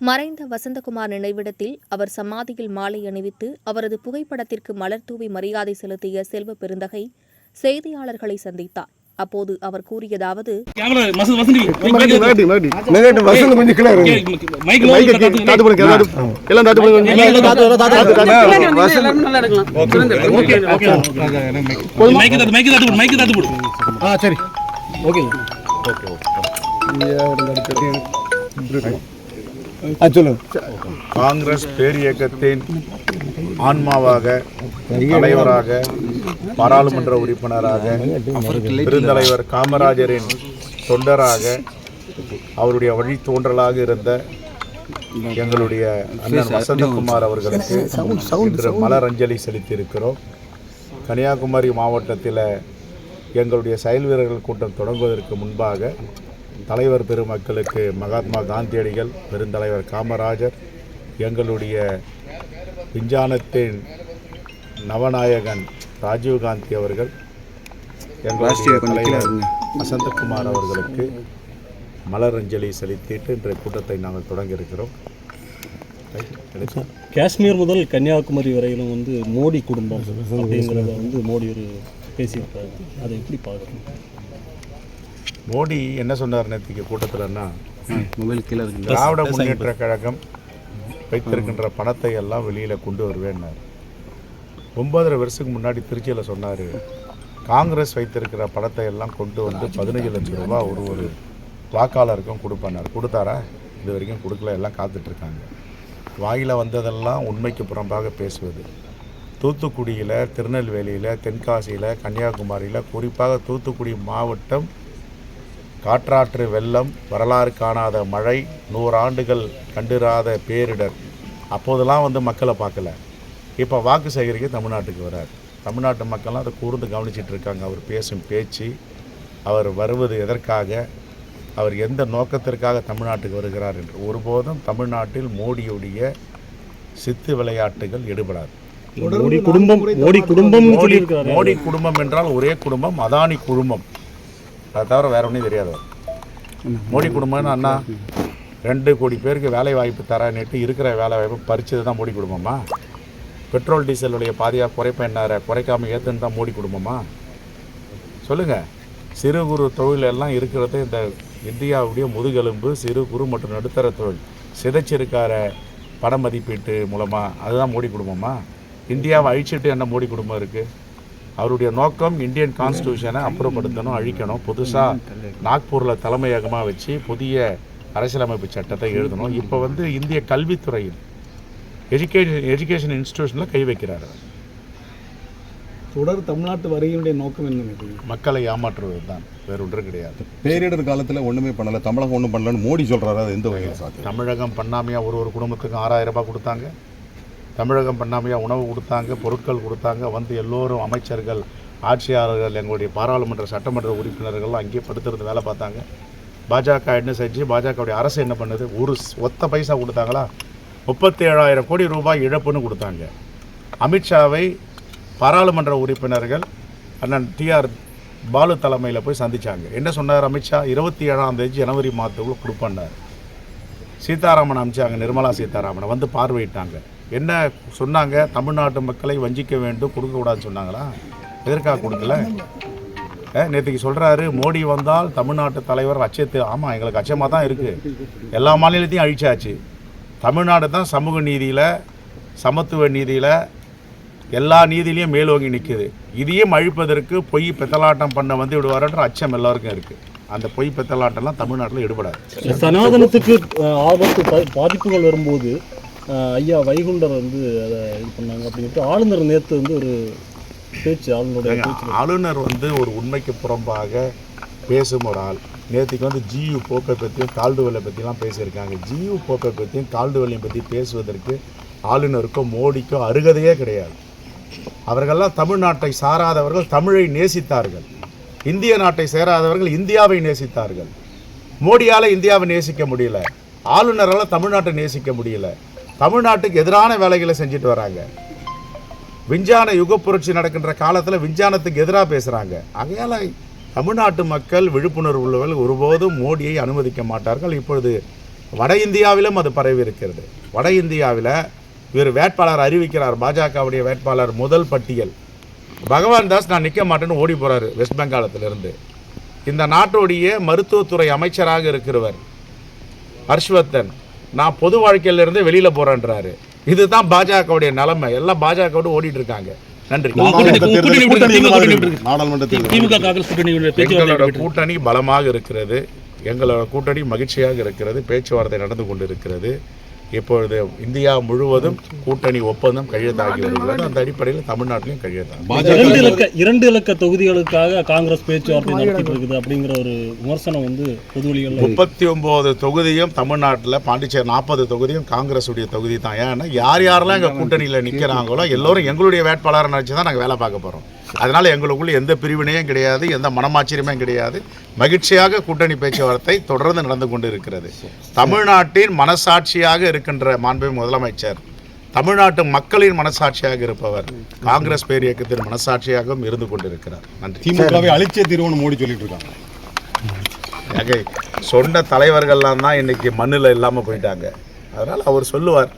மறைந்த வசந்தகுமார் நினைவிடத்தில் அவர் சமாதியில் மாலை அணிவித்து அவரது புகைப்படத்திற்கு மலர் தூவி மரியாதை செலுத்திய செல்வ பெருந்தகை செய்தியாளர்களை சந்தித்தார். அப்போது அவர் கூறியதாவது ஓகே ஓகே சரி. ஓகே சொல்லுங்க. காங்கிரஸ் பேரியக்கத்தின் ஆன்மாவாக தலைவராக பாராளுமன்ற உறுப்பினராக பெருந்தலைவர் காமராஜரின் தொண்டராக அவருடைய வழித்தோன்றலாக இருந்த எங்களுடைய அண்ணன் வசந்தகுமார் அவர்களுக்கு இன்று மலரஞ்சலி செலுத்தியிருக்கிறோம். கன்னியாகுமரி மாவட்டத்தில் எங்களுடைய செயல் வீரர்கள் கூட்டம் தொடங்குவதற்கு முன்பாக தலைவர் பெருமக்களுக்கு மகாத்மா காந்தியடிகள் பெருந்தலைவர் காமராஜர் எங்களுடைய விஞ்ஞானத்தின் நவநாயகன் ராஜீவ்காந்தி அவர்கள் எங்களுடைய தலைவர் வசந்தகுமார் அவர்களுக்கு மலரஞ்சலி செலுத்திட்டு இன்றைய கூட்டத்தை நாங்கள் தொடங்கியிருக்கிறோம் காஷ்மீர் முதல் கன்னியாகுமரி வரையிலும் வந்து மோடி குடும்பம் அப்படிங்கிறத வந்து மோடி ஒரு பேசியிருக்காரு அதை எப்படி பார்க்குறோம் மோடி என்ன சொன்னார் நேற்றுக்கு கூட்டத்தில்னா மொபைல் கீழே திராவிட முன்னேற்ற கழகம் வைத்திருக்கின்ற பணத்தை எல்லாம் வெளியில் கொண்டு வருவேன்னார். ஒன்பதரை வருஷத்துக்கு முன்னாடி திருச்சியில் சொன்னார் காங்கிரஸ் வைத்திருக்கிற பணத்தை எல்லாம் கொண்டு வந்து பதினஞ்சு லட்சம் ரூபாய் ஒரு ஒரு வாக்காளருக்கும் கொடுப்பானார். கொடுத்தாரா? இது வரைக்கும் கொடுக்கல எல்லாம் காத்துட்ருக்காங்க வாயில் வந்ததெல்லாம் உண்மைக்கு புறம்பாக பேசுவது. தூத்துக்குடியில் திருநெல்வேலியில் தென்காசியில் கன்னியாகுமரியில் குறிப்பாக தூத்துக்குடி மாவட்டம் காற்றாற்று வெள்ளம் வரலாறு காணாத மழை நூறாண்டுகள் கண்டிராத பேரிடர். அப்போதெல்லாம் வந்து மக்களை பார்க்கல. இப்போ வாக்கு சேகரிக்க தமிழ்நாட்டுக்கு வரார். தமிழ்நாட்டு மக்கள்லாம் அதை கூர்ந்து கவனிச்சிட்டு இருக்காங்க. அவர் பேசும் பேச்சு அவர் வருவது எதற்காக அவர் எந்த நோக்கத்திற்காக தமிழ்நாட்டுக்கு வருகிறார் என்று. ஒருபோதும் தமிழ்நாட்டில் மோடியுடைய சித்து விளையாட்டுகள் எடுபடாது. மோடி குடும்பம் மோடி குடும்பம் மோடி குடும்பம் என்றால் ஒரே குடும்பம் அதானி குடும்பம். அதை தவிர வேறு ஒன்றும் தெரியாது. மோடி குடும்பம்னு அண்ணா ரெண்டு கோடி பேருக்கு வேலை வாய்ப்பு தரேன்னுட்டு இருக்கிற வேலை வாய்ப்பு பறிச்சது தான் மோடி குடும்பமா? பெட்ரோல் டீசலுடைய பாதியாக குறைப்பேன்னார குறைக்காம ஏற்றுன்னு தான் மோடி குடும்பமா? சொல்லுங்கள் சிறு குறு தொழில் எல்லாம் இருக்கிறது இந்த இந்தியாவுடைய முதுகெலும்பு சிறு குறு மற்றும் நடுத்தர தொழில். சிதைச்சிருக்கார பண மதிப்பீட்டு மூலமாக அதுதான் மோடி குடும்பமா? இந்தியாவை அழிச்சிட்டு என்ன மோடி குடும்பம் இருக்குது அவருடைய நோக்கம் இந்தியன் கான்ஸ்டியூஷனை அப்புறப்படுத்தணும் அழிக்கணும். புதுசாக நாக்பூரில் தலைமையகமாக வச்சு புதிய அரசியலமைப்பு சட்டத்தை எழுதணும். இப்போ வந்து இந்திய கல்வித்துறையில் எஜுகேஷன் எஜுகேஷன் இன்ஸ்டிடியூஷனில் கை வைக்கிறார். தொடர் தமிழ்நாட்டு வரையினுடைய நோக்கம் என்ன மக்களை ஏமாற்றுவது தான். வேற ஒன்றும் கிடையாது. பேரிடர் காலத்துல ஒண்ணுமே பண்ணல தமிழகம் ஒண்ணும் பண்ணலன்னு மோடி சொல்றாரு அது எந்த வகையில் சாத்தியம்? தமிழகம் பண்ணாமையாக ஒரு ஒரு குடும்பத்துக்கும் ஆறாயிரம் ரூபாய் கொடுத்தாங்க. தமிழகம் பண்ணாமையாக உணவு கொடுத்தாங்க பொருட்கள் கொடுத்தாங்க. வந்து எல்லோரும் அமைச்சர்கள் ஆட்சியாளர்கள் எங்களுடைய பாராளுமன்ற சட்டமன்ற உறுப்பினர்கள்லாம் அங்கேயே படுத்திருந்து வேலை பார்த்தாங்க. பாஜக என்ன செஞ்சு பாஜகவுடைய அரசு என்ன பண்ணுது? ஒரு ஒத்த பைசா கொடுத்தாங்களா? முப்பத்தி ஏழாயிரம் கோடி ரூபாய் இழப்புன்னு கொடுத்தாங்க. அமித்ஷாவை பாராளுமன்ற உறுப்பினர்கள் அண்ணன் டிஆர் பாலு தலைமையில் போய் சந்திச்சாங்க. என்ன சொன்னார் அமித்ஷா? இருபத்தி ஏழாம் தேதி ஜனவரி மாதத்துக்குள்ளே கொடுப்பண்ணார் சீதாராமன் அமிச்சாங்க நிர்மலா சீதாராமனை வந்து பார்வையிட்டாங்க. என்ன சொன்னாங்க? தமிழ்நாட்டு மக்களை வஞ்சிக்க வேண்டும் கொடுக்கக்கூடாதுன்னு சொன்னாங்களா? எதற்காக கொடுக்கல? நேற்றுக்கு சொல்கிறாரு மோடி வந்தால் தமிழ்நாட்டு தலைவர் அச்சத்து ஆமாம் எங்களுக்கு அச்சமாக தான் இருக்குது எல்லா மாநிலத்தையும் அழிச்சாச்சு. தமிழ்நாடு தான் சமூக நீதியில் சமத்துவ நீதியில் எல்லா நீதியிலையும் மேலோங்கி நிற்குது இதையும் அழிப்பதற்கு பொய் பெத்தலாட்டம் பண்ண வந்து விடுவாருன்ற அச்சம் எல்லாருக்கும் இருக்குது அந்த பொய் பெத்தலாட்டம்லாம் தமிழ்நாட்டில் ஈடுபடாது. சனாதனத்துக்கு ஆபத்து பாதிப்புகள் வரும்போது ஐயா வைகுண்டர் வந்து அதை இது பண்ணாங்க அப்படின்ட்டு ஆளுநர் நேற்று வந்து ஒரு பேச்சு ஆளுநருடைய ஆளுநர் வந்து ஒரு உண்மைக்கு புறம்பாக பேசும் ஒரு ஆள். நேற்றுக்கு வந்து ஜியு போப்பை பற்றியும் கால்டுவெல்லை பற்றிலாம் பேசியிருக்காங்க. ஜியு போப்பை பற்றியும் கால்டுவெல்லையும் பற்றி பேசுவதற்கு ஆளுநருக்கோ மோடிக்கோ அருகதையே கிடையாது. அவர்களெல்லாம் தமிழ்நாட்டை சாராதவர்கள் தமிழை நேசித்தார்கள். இந்திய நாட்டை சேராதவர்கள் இந்தியாவை நேசித்தார்கள். மோடியால் இந்தியாவை நேசிக்க முடியல. ஆளுநரால் தமிழ்நாட்டை நேசிக்க முடியல. தமிழ்நாட்டுக்கு எதிரான வேலைகளை செஞ்சுட்டு வராங்க. விஞ்ஞான யுக புரட்சி நடக்கின்ற காலத்தில் விஞ்ஞானத்துக்கு எதிராக பேசுகிறாங்க ஆகையால் தமிழ்நாட்டு மக்கள் விழிப்புணர்வு உள்ளவர்கள் ஒருபோதும் மோடியை அனுமதிக்க மாட்டார்கள். இப்பொழுது வட இந்தியாவிலும் அது பரவி இருக்கிறது. வட இந்தியாவில் இவர் வேட்பாளர் அறிவிக்கிறார். பாஜகவுடைய வேட்பாளர் முதல் பட்டியல். பகவான் தாஸ் நான் நிற்க மாட்டேன்னு ஓடி போகிறார் வெஸ்ட் பெங்காலத்திலிருந்து. இந்த நாட்டுடைய மருத்துவத்துறை அமைச்சராக இருக்கிறவர் ஹர்ஷ்வர்தன். நான் பொது வாழ்க்கையிலிருந்து வெளியில் போகிறேன்றாரு இதுதான் பாஜகவுடைய நிலைமை. எல்லாம் பாஜகவோடு ஓடிட்டு இருக்காங்க. நன்றி. கூட்டணி எங்களோட பலமாக இருக்கிறது. எங்களோட கூட்டணி மகிழ்ச்சியாக இருக்கிறது. பேச்சுவார்த்தை நடந்து கொண்டிருக்கிறது. இப்பொழுது இந்தியா முழுவதும் கூட்டணி ஒப்பந்தம் கையெழுத்தாகி வருகிறது. அந்த அடிப்படையில் தமிழ்நாட்டிலையும் கையெழுத்தாகும் இரண்டு இலக்க இரண்டு இலக்க தொகுதிகளுக்காக காங்கிரஸ் பேச்சுவார்த்தை நடத்திட்டு இருக்குது அப்படிங்கிற ஒரு விமர்சனம் வந்து பொதுவெளிகளில் முப்பத்தி ஒன்பது தொகுதியும் தமிழ்நாட்டில் பாண்டிச்சேரி நாற்பது தொகுதியும் காங்கிரஸுடைய தொகுதி தான். ஏன்னா யார் யாரெல்லாம் எங்கள் கூட்டணியில் நிற்கிறாங்களோ எல்லோரும் எங்களுடைய வேட்பாளரை நினச்சி தான் நாங்கள் வேலை பார்க்க போகிறோம் அதனால் எங்களுக்குள்ள எந்த பிரிவினையும் கிடையாது எந்த மனமாச்சரியமும் கிடையாது. மகிழ்ச்சியாக கூட்டணி பேச்சுவார்த்தை தொடர்ந்து நடந்து கொண்டு இருக்கிறது தமிழ்நாட்டின் மனசாட்சியாக இருக்கின்ற மாண்பு முதலமைச்சர் தமிழ்நாட்டு மக்களின் மனசாட்சியாக இருப்பவர் காங்கிரஸ் பேர் இயக்கத்தின் மனசாட்சியாகவும் இருந்து கொண்டிருக்கிறார். நன்றி. திமுகவை அழிச்சே தீர்வுன்னு மோடி சொல்லிட்டு இருக்காங்க சொன்ன தலைவர்கள்லாம் தான் இன்னைக்கு மண்ணில் இல்லாமல் போயிட்டாங்க. அதனால் அவர் சொல்லுவார்